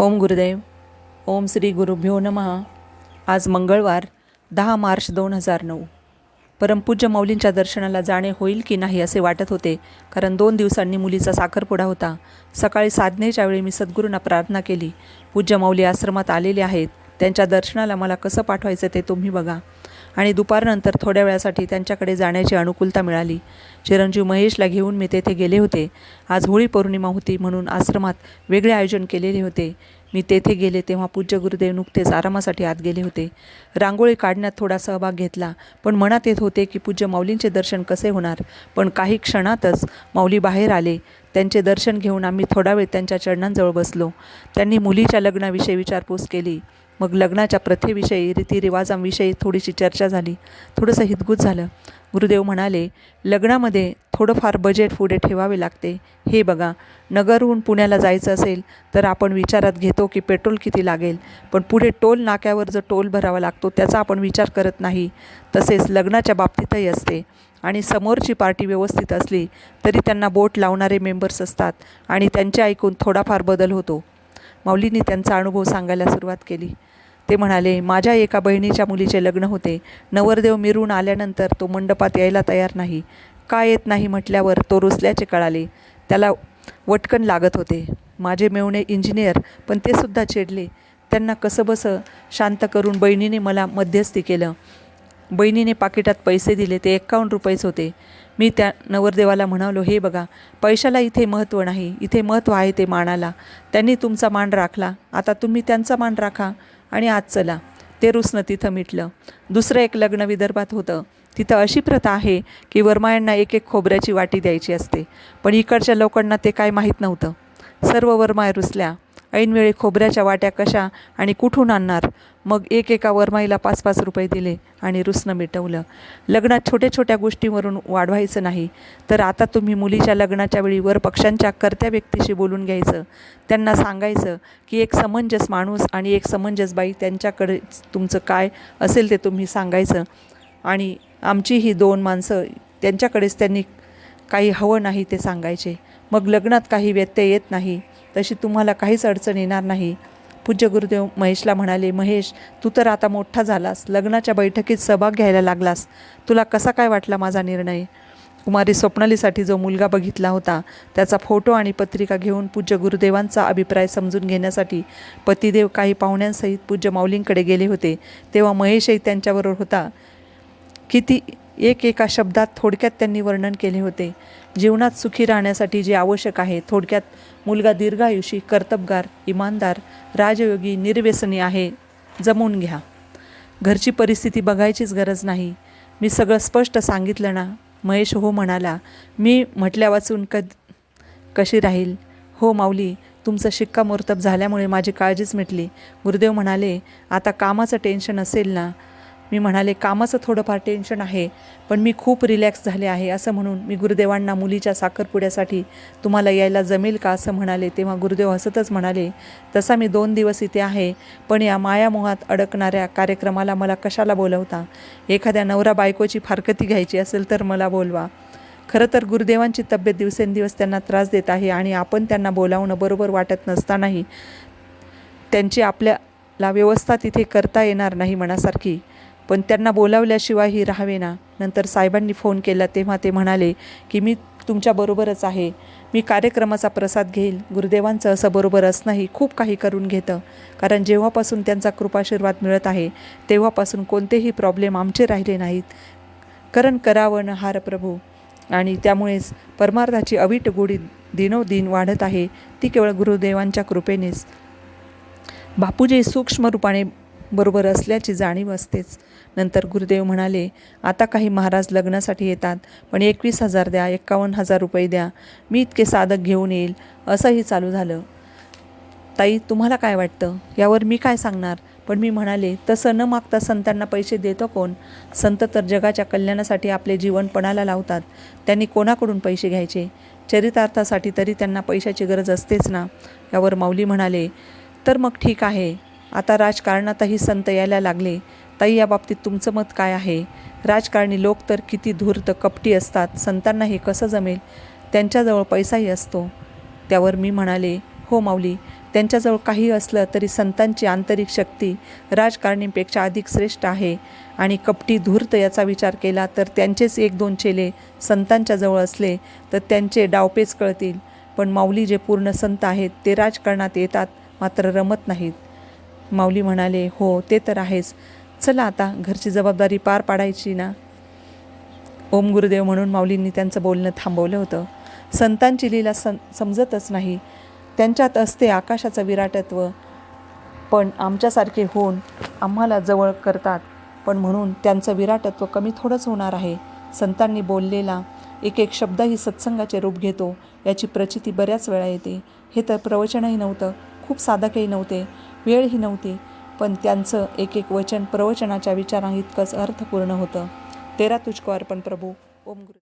ओम गुरुदेव ओम श्री गुरुभ्यो नमः. आज मंगळवार दहा मार्च दोन हजार नऊ. परमपूज्य माऊलींच्या दर्शनाला जाणे होईल की नाही असे वाटत होते कारण दोन दिवसांनी मुलीचा साखरपुडा होता. सकाळी साधनेच्या वेळी मी सद्गुरूंना प्रार्थना केली. पूज्य माऊली आश्रमात आलेले आहेत. त्यांच्या दर्शनाला मला कसं पाठवायचं ते तुम्ही बघा. आणि दुपारनंतर थोड्या वेळासाठी त्यांच्याकडे जाण्याची अनुकूलता मिळाली. चिरंजीव महेशला घेऊन मी तेथे गेले होते. आज होळी पौर्णिमा होती म्हणून आश्रमात वेगळे आयोजन केलेले होते. मी तेथे गेले तेव्हा पूज्य गुरुदेव नुकतेच आरामासाठी आत गेले होते. रांगोळी काढण्यात थोडा सहभाग घेतला पण मनात येत होते की पूज्य माऊलींचे दर्शन कसे होणार? पण काही क्षणातच माऊली बाहेर आले. त्यांचे दर्शन घेऊन आम्ही थोडा वेळ त्यांच्या चरणांजवळ बसलो. त्यांनी मुलीच्या लग्नाविषयी विचारपूस केली. मग लग्नाच्या प्रथेविषयी रीतिरिवाजांविषयी थोडीशी चर्चा झाली. थोडंसं हितगुज झालं. गुरुदेव म्हणाले लग्नामध्ये थोडंफार बजेट पुढे ठेवावे लागते. हे बघा नगरहून पुण्याला जायचं असेल तर आपण विचारात घेतो की पेट्रोल किती लागेल. पण पुढे टोल नाक्यावर जो टोल भरावा लागतो त्याचा आपण विचार करत नाही. तसेच लग्नाच्या बाबतीतही असते. आणि समोरची पार्टी व्यवस्थित असली तरी त्यांना बोट लावणारे मेंबर्स असतात आणि त्यांचे ऐकून थोडाफार बदल होतो. माऊलींनी त्यांचा अनुभव सांगायला सुरुवात केली. ते म्हणाले माझ्या एका बहिणीच्या मुलीचे लग्न होते. नवरदेव मिरून आल्यानंतर तो मंडपात यायला तयार नाही. का येत नाही म्हटल्यावर तो रुसल्याचे कळाले. त्याला वटकन लागत होते. माझे मेवणे इंजिनियर पण ते सुद्धा चिडले. त्यांना कसंबसं शांत करून बहिणीने मला मध्यस्थी केलं. बहिणीने पाकिटात पैसे दिले ते एक्कावन्न रुपयेच होते. मी त्या नवरदेवाला म्हणालो हे बघा पैशाला इथे महत्त्व नाही इथे महत्त्व आहे ते मानाला त्यांनी तुमचा मान राखला. आता तुम्ही त्यांचा मान राखा आणि आज चला. ते रुसणं तिथं मिटलं. दुसरं एक लग्न विदर्भात होतं. तिथं अशी प्रथा आहे की वरमायांना एक एक खोबऱ्याची वाटी द्यायची असते. पण इकडच्या लोकांना ते काय माहीत नव्हतं. सर्व वर्माय रुसल्या. ऐनवेळी खोबऱ्याच्या वाट्या कशा आणि कुठून आणणार? मग एक एका वरमाईला पाच पाच रुपये दिले आणि रुसणं मिटवलं. लग्नात छोट्या छोट्या गोष्टीवरून वाढवायचं नाही. तर आता तुम्ही मुलीच्या लग्नाच्या वेळी वर पक्षांच्या कर्त्या व्यक्तीशी बोलून घ्यायचं. त्यांना सांगायचं की एक समंजस माणूस आणि एक समंजस बाई त्यांच्याकडे तुमचं काय असेल ते तुम्ही सांगायचं. आणि आमची ही दोन माणसं त्यांच्याकडेच त्यांनी काही हवं नाही ते सांगायचे. मग लग्नात काही व्यत्यय येत नाही. तशी तुम्हाला काहीच अडचण येणार नाही. पूज्य गुरुदेव महेशला म्हणाले महेश तू तर आता मोठा झालास. लग्नाच्या बैठकीत सहभाग घ्यायला लागलास. तुला कसा काय वाटला माझा निर्णय? कुमारी स्वप्नालीसाठी जो मुलगा बघितला होता त्याचा फोटो आणि पत्रिका घेऊन पूज्य गुरुदेवांचा अभिप्राय समजून घेण्यासाठी पतिदेव काही पाहुण्यांसहित पूज्य माऊलींकडे गेले होते. तेव्हा महेशही त्यांच्याबरोबर होता. किती एक एका शब्दात थोडक्यात त्यांनी वर्णन केले होते. जीवनात सुखी राहण्यासाठी जे आवश्यक आहे थोडक्यात मुलगा दीर्घायुषी कर्तबगार इमानदार राजयोगी निर्व्यसनी आहे जमवून घ्या. घरची परिस्थिती बघायचीच गरज नाही. मी सगळं स्पष्ट सांगितलं ना? महेश हो म्हणाला मी म्हटल्या वाचून कद कशी राहील? हो माऊली तुमचं शिक्कामोर्तब झाल्यामुळे माझी काळजीच मिटली. गुरुदेव म्हणाले आता कामाचं टेन्शन असेल ना? मी म्हणाले कामाचं थोडंफार टेन्शन आहे पण मी खूप रिलॅक्स झाले आहे. असं म्हणून मी गुरुदेवांना मुलीच्या साखरपुड्यासाठी तुम्हाला यायला जमेल का? असं म्हणाले. तेव्हा गुरुदेव हसतच म्हणाले तसा मी दोन दिवस इथे आहे पण या मायामोहात अडकणाऱ्या कार्यक्रमाला मला कशाला बोलवता? एखाद्या नवरा बायकोची फारकती घ्यायची असेल तर मला बोलवा. खरं तर गुरुदेवांची तब्येत दिवसेंदिवस त्यांना त्रास देत आहे आणि आपण त्यांना बोलावणं बरोबर वाटत नसतानाही त्यांची आपल्याला व्यवस्था तिथे करता येणार नाही मनासारखी. पण त्यांना बोलावल्याशिवायही राहावे ना नंतर साहेबांनी फोन केला तेव्हा ते म्हणाले की मी तुमच्याबरोबरच आहे. मी कार्यक्रमाचा प्रसाद घेईल. गुरुदेवांचं असं बरोबर असणंही खूप काही करून घेतं. कारण जेव्हापासून त्यांचा कृपाशीर्वाद मिळत आहे तेव्हापासून कोणतेही प्रॉब्लेम आमचे राहिले नाहीत. करण करावं न हार प्रभू. आणि त्यामुळेच परमार्थाची अवीट गोडी दिनोदिन वाढत आहे. ती केवळ गुरुदेवांच्या कृपेनेच. बापूजी सूक्ष्म रूपाने बरोबर असल्याची जाणीव असतेच. नंतर गुरुदेव म्हणाले आता काही महाराज लग्नासाठी येतात पण एकवीस हजार द्या एक्कावन्न हजार रुपये द्या. मी इतके साधक घेऊन येईल असंही चालू झालं. ताई तुम्हाला काय वाटतं? यावर मी काय सांगणार? पण मी म्हणाले तसं न मागता संतांना पैसे देतो कोण? संत तर जगाच्या कल्याणासाठी आपले जीवन पणाला लावतात. त्यांनी कोणाकडून पैसे घ्यायचे? चरितार्थासाठी तरी त्यांना पैशाची गरज असतेच ना? यावर माऊली म्हणाले तर मग ठीक आहे. आता राजकारणातही संत यायला लागले. ताई या बाबतीत तुमचं मत काय आहे? राजकारणी लोक तर किती धूर्त कपटी असतात. संतांना हे कसं जमेल? त्यांच्याजवळ पैसाही असतो. त्यावर मी म्हणाले हो माऊली त्यांच्याजवळ काही असलं तरी संतांची आंतरिक शक्ती राजकारणींपेक्षा अधिक श्रेष्ठ आहे. आणि कपटी धूर्त याचा विचार केला तर त्यांचेच एक दोन चेले संतांच्याजवळ असले तर त्यांचे डावपेच कळतील. पण माऊली जे पूर्ण संत आहेत ते राजकारणात येतात मात्र रमत नाहीत. माऊली म्हणाले हो ते तर आहेच. चला आता घरची जबाबदारी पार पाडायची ना. ओम गुरुदेव म्हणून माऊलींनी त्यांचं बोलणं थांबवलं होतं. संतांची लीला सं समजतच नाही. त्यांच्यात असते आकाशाचं विराटत्व. पण आमच्यासारखे होऊन आम्हाला जवळ करतात. पण म्हणून त्यांचं विराटत्व कमी थोडंच होणार आहे. संतांनी बोललेला एक एक शब्दही सत्संगाचे रूप घेतो याची प्रचिती बऱ्याच वेळा येते. हे तर प्रवचनही नव्हतं खूप साधकही नव्हते. वेळही नव्हती पण त्यांचं एक एक वचन प्रवचनाच्या विचारां इतकंच अर्थपूर्ण होतं. तेरा तुझको अर्पण प्रभू ओम गुरु